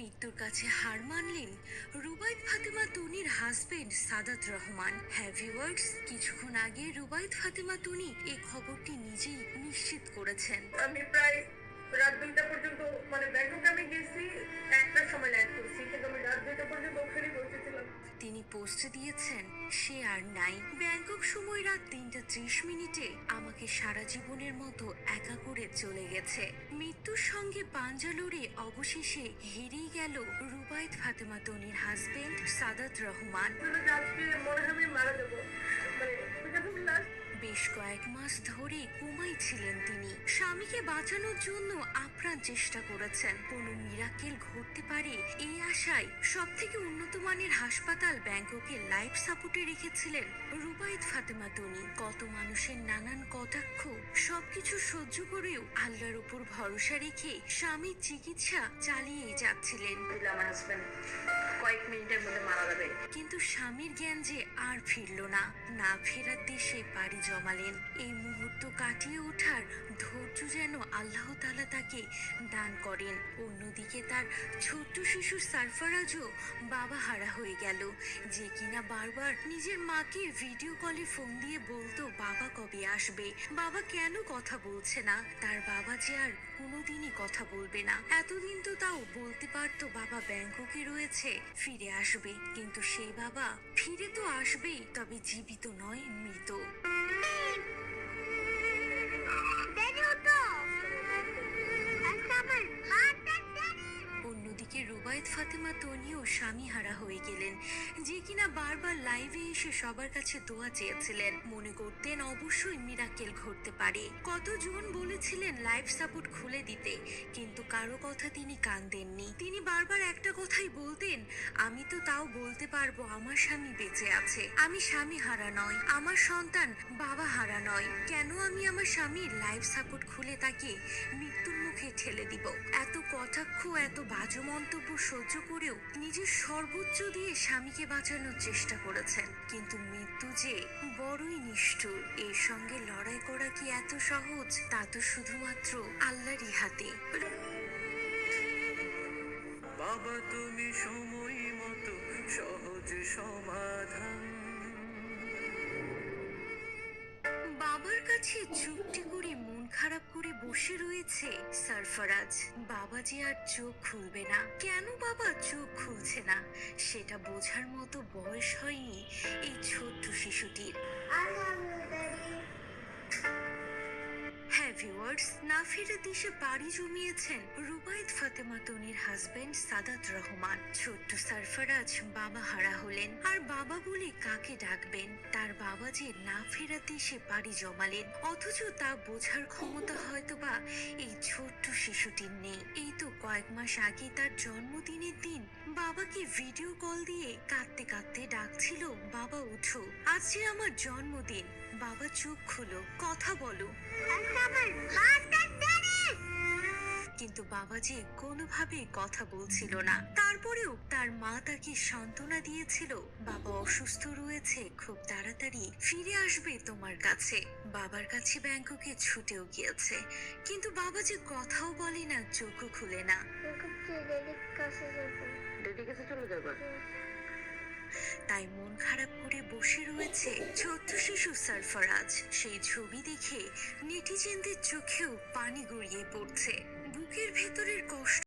মৃত্যুর কাছে হার মানলেন রুবাইদ ফাতেমা তুনির হাজবেন্ড সাদাত রহমান। হ্যাঁ ভিউয়ার্স কিছুক্ষণ আগে রুবাইদ ফাতেমা তুনি এই খবরটি নিজেই নিশ্চিত করেছেন। আমি প্রায় রাত দুইটা পর্যন্ত মানে ব্যাংকক আমি গেছি একটার সময় ল্যান্ড করছি কিন্তু আমি রাত দুইটা পর্যন্ত ওখানে বসেছিলাম তিনি পোস্ট দিয়েছেন সে আর নাই। ব্যাংকক রাত তিনটা ত্রিশ মিনিটে আমাকে সারা জীবনের মতো একা করে চলে গেছে। মৃত্যুর সঙ্গে পাঞ্জা লড়ে অবশেষে হেরেই গেল রুবায়ত ফাতেমা তনির হাজবেন্ড সাদাত রহমান। মনে হয় মারা মানে বেশ কয়েক মাস ধরে কোমায় ছিলেন তিনি। স্বামীকে বাঁচানোর জন্য আপ্রাণ চেষ্টা করেছেন। কোনো মিরাকেল ঘটতে পারে এই আশায় সব থেকে উন্নত মানের হাসপাতাল ব্যাংককে লাইফ সাপোর্টে রেখেছিলেন রুবাইদ ফাতেমা তনি। কত মানুষের নানান কটাক্ষ সবকিছু সহ্য করেও আল্লাহর উপর ভরসা রেখে স্বামীর চিকিৎসা চালিয়েই যাচ্ছিলেন। আমার হাজবেন্ড কয়েক মিনিটের মধ্যে মারা যাবে। কিন্তু স্বামীর জ্ঞান যে আর ফিরল না না ফেরার দেশে পাড়ি জমালেন এই মুহূর্ত কাটিয়ে ওঠার ধৈর্য যেন আল্লাহ তালা তাকে দান করেন। অন্যদিকে তার ছোট্ট শিশু সারফারাজও বাবা হারা হয়ে গেল। যে কিনা বারবার নিজের মাকে ভিডিও কলে ফোন দিয়ে বলতো, বাবা কবে আসবে? বাবা কেন কথা বলছে না? তার বাবা যে আর কোনোদিনই কথা বলবে না। এতদিন তো তাও বলতে পারতো, বাবা ব্যাংককে রয়েছে, ফিরে আসবে। কিন্তু সেই বাবা, ফিরে তো আসবেই, তবে জীবিত নয় রুবায়েত ফাতেমা তনিও স্বামী হারা হয়ে গেলেন, যে কিনা বারবার লাইভে এসে সবার কাছে দোয়া চেয়েছিলেন। মনে করতেন অবশ্যই মিরাকেল ঘটতে পারে। কতজন বলেছিলেন লাইফ সাপোর্ট খুলে দিতে, কিন্তু কারও কথা তিনি কান দেননি তিনি বারবার একটা কথাই বলতেন, আমি তো তাও বলতে পারব, আমার স্বামী বেঁচে আছে। আমি স্বামী হারা নয় আমার সন্তান বাবা হারা নয়। কেন আমি আমার স্বামীর লাইফ সাপোর্ট খুলে তাকে মৃত্যুর মুখে ঠেলে দিব। এত কটাক্ষ এত বাজে মন্তব্য সহ্য করেও নিজের সর্বোচ্চ দিয়ে স্বামীকে বাঁচানোর চেষ্টা করেছেন। কিন্তু মৃত্যু যে বড়ই নিষ্ঠুর এর সঙ্গে লড়াই করা কি এত সহজ তা তো শুধুমাত্র আল্লাহরই হাতে। বাবা তুমি সময় মতো সহজ সমাধান। বাবার কাছে চুপটি করে খারাপ করে বসে রয়েছে সরফরাজ। বাবাজি আর চোখ খুলবে না। কেন বাবা চোখ খুলছে না? সেটা বোঝার মতো বয়স হয়নি এই ছোট্ট শিশুটির। ভিউয়ার্স না ফিরে দেশে পাড়ি জমিয়েছেন রুবাইদ ফাতেমা তনির হাজবেন্ড সাদাত রহমান। ছোট্ট সারফারাজ বাবা হারা হলেন। আর বাবা বলে কাকে ডাকবেন? তার বাবা যে না ফেরা দেশে পাড়ি জমালেন, অথচ তা বোঝার ক্ষমতা হয়তো বা এই ছোট্ট শিশুটির নেই। এই তো কয়েক মাস আগে তার জন্মদিনের দিন বাবাকে ভিডিও কল দিয়ে কাঁদতে কাঁদতে ডাকছিল বাবা উঠো। আজ যে আমার জন্মদিন। বাবা চোখ খুলো, কথা বলো। কিন্তু বাবা যে কোনোভাবে কথা বলছিল না। তারপরেও তার মা তাকে সান্ত্বনা দিয়েছিল বাবা অসুস্থ রয়েছে খুব তাড়াতাড়ি ফিরে আসবে তোমার কাছে। বাবার কাছে ব্যাংককে ছুটেও গিয়েছে। কিন্তু বাবা যে কথাও বলে না চোখও খুলে না। কাছে চলে যাবে? তাই মন খারাপ করে বসে রয়েছে ছোট্ট শিশু সারফরাজ। সেই ছবি দেখে নেটিজেনদের চোখেও পানি গড়িয়ে পড়ছে। বুকের ভেতরের কষ্ট